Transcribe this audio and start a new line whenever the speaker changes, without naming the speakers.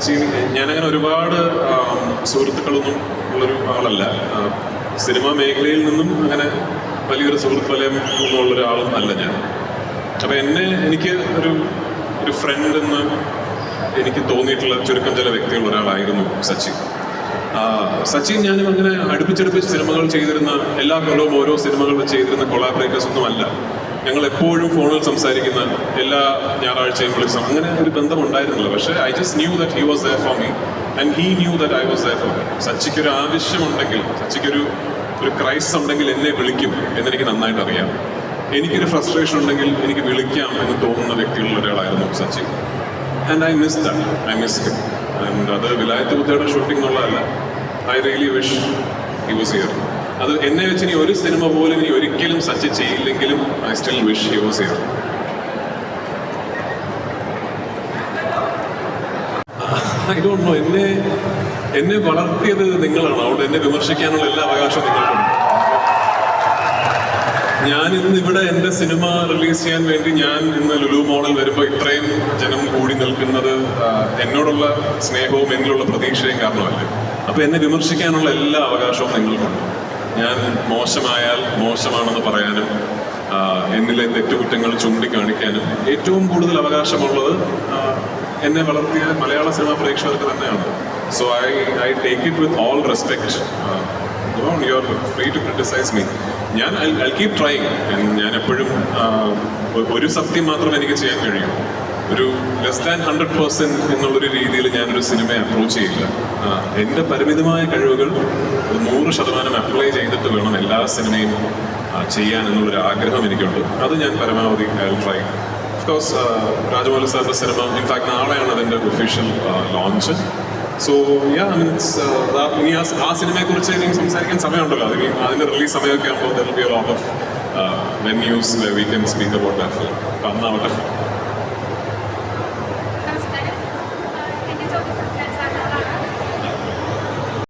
സച്ചിൻ ഞാനങ്ങനെ ഒരുപാട് സുഹൃത്തുക്കളൊന്നും ഉള്ളൊരു ആളല്ല. സിനിമാ മേഖലയിൽ നിന്നും അങ്ങനെ വലിയൊരു സുഹൃത്ത് വലയം ഒന്നും ഒരാളും അല്ല ഞാൻ. അപ്പം എന്നെ എനിക്ക് ഒരു ഒരു ഫ്രണ്ട് എന്ന് എനിക്ക് തോന്നിയിട്ടുള്ള ചുരുക്കം ചില വ്യക്തികൾ ഒരാളായിരുന്നു സച്ചിൻ. സച്ചിൻ ഞാനും അങ്ങനെ അടുപ്പിച്ചടുപ്പിച്ച് സിനിമകൾ ചെയ്തിരുന്ന എല്ലാ കൊല്ലവും ഓരോ സിനിമകൾ ചെയ്തിരുന്ന കൊളാബറേറ്റേഴ്സ് ഒന്നും അല്ല ഞങ്ങൾ എപ്പോഴും ഫോണിൽ സംസാരിക്കുന്ന എല്ലാ ഞായറാഴ്ചയും വിളിച്ചും അങ്ങനെ ഒരു ബന്ധം ഉണ്ടായിരുന്നില്ല പക്ഷേ I just knew that he was there for me and he knew that I was there for me സച്ചിക്ക് ഒരു ആവശ്യമുണ്ടെങ്കിൽ സച്ചിക്കൊരു ഒരു ക്രൈസ് ഉണ്ടെങ്കിൽ എന്നെ വിളിക്കും എന്നെനിക്ക് നന്നായിട്ട് അറിയാം. എനിക്കൊരു ഫ്രസ്ട്രേഷൻ ഉണ്ടെങ്കിൽ എനിക്ക് വിളിക്കാം എന്ന് തോന്നുന്ന വ്യക്തികളിൽ ഒരാളായിരുന്നു Sachin and I miss that I miss him and അത് വിലായത്ത് ബുദ്ധയുടെ ഷൂട്ടിംഗ് ഉള്ളതല്ല. I really wish he was here അത് എന്നെ വെച്ച് ഇനി ഒരു സിനിമ പോലും ഇനി ഒരിക്കലും സച്ച് ചെയ്യില്ലെങ്കിലും I still wish use was here I don't know എന്നെ എന്നെ വളർത്തിയത് നിങ്ങളാണ്. അതുകൊണ്ട് എന്നെ വിമർശിക്കാനുള്ള എല്ലാ അവകാശവും നിങ്ങൾക്കുണ്ട്. ഞാൻ ഇന്ന് ഇവിടെ എന്റെ സിനിമ റിലീസ് ചെയ്യാൻ വേണ്ടി ഞാൻ ഇന്ന് ലുലു മോഡൽ വരുമ്പോൾ ഇത്രയും ജനം കൂടി നിൽക്കുന്നത് എന്നോടുള്ള സ്നേഹവും എന്നിലുള്ള പ്രതീക്ഷയും കാരണമല്ലേ? അപ്പോൾ എന്നെ വിമർശിക്കാനുള്ള എല്ലാ അവകാശവും നിങ്ങൾക്കുണ്ട്. ഞാൻ മോശമായാൽ മോശമാണെന്ന് പറയാനും എന്നിലെ തെറ്റുകുറ്റങ്ങൾ ചൂണ്ടിക്കാണിക്കാനും ഏറ്റവും കൂടുതൽ അവകാശമുള്ളത് എന്നെ വളർത്തിയ മലയാള സിനിമാ പ്രേക്ഷകർക്ക് തന്നെയാണ്. So I I take it with all respect you are free to criticize me ഞാൻ ഐ കീപ് ട്രൈങ് ഞാൻ എപ്പോഴും ഒരു സത്യം മാത്രം എനിക്ക് ചെയ്യാൻ കഴിയും. ഒരു ലെസ് ദാൻ ഹൺഡ്രഡ് പേഴ്സെന്റ് എന്നുള്ളൊരു രീതിയിൽ ഞാനൊരു സിനിമയെ അപ്രോച്ച് ചെയ്യില്ല എന്റെ പരിമിതമായ കഴിവുകൾ ഒരു നൂറ് ശതമാനം അപ്ലൈ ചെയ്തിട്ട് വേണം എല്ലാ സിനിമയും ചെയ്യാൻ എന്നുള്ളൊരു ആഗ്രഹം എനിക്കുണ്ട്. അത് ഞാൻ പരമാവധി ട്രൈ ഓഫ്കോഴ്സ് രാജമൗലി സാറിന്റെ സിനിമ ഇൻഫാക്ട് നാളെയാണ് അതിന്റെ official launch so yeah means ഇനി ആ സിനിമയെക്കുറിച്ച് ഇനി സംസാരിക്കാൻ സമയമുണ്ടല്ലോ. അതിന് അതിന്റെ റിലീസ് സമയമൊക്കെ ആകുമ്പോൾ there be a lot of venues we can speak about that film അന്നാവട്ടെ.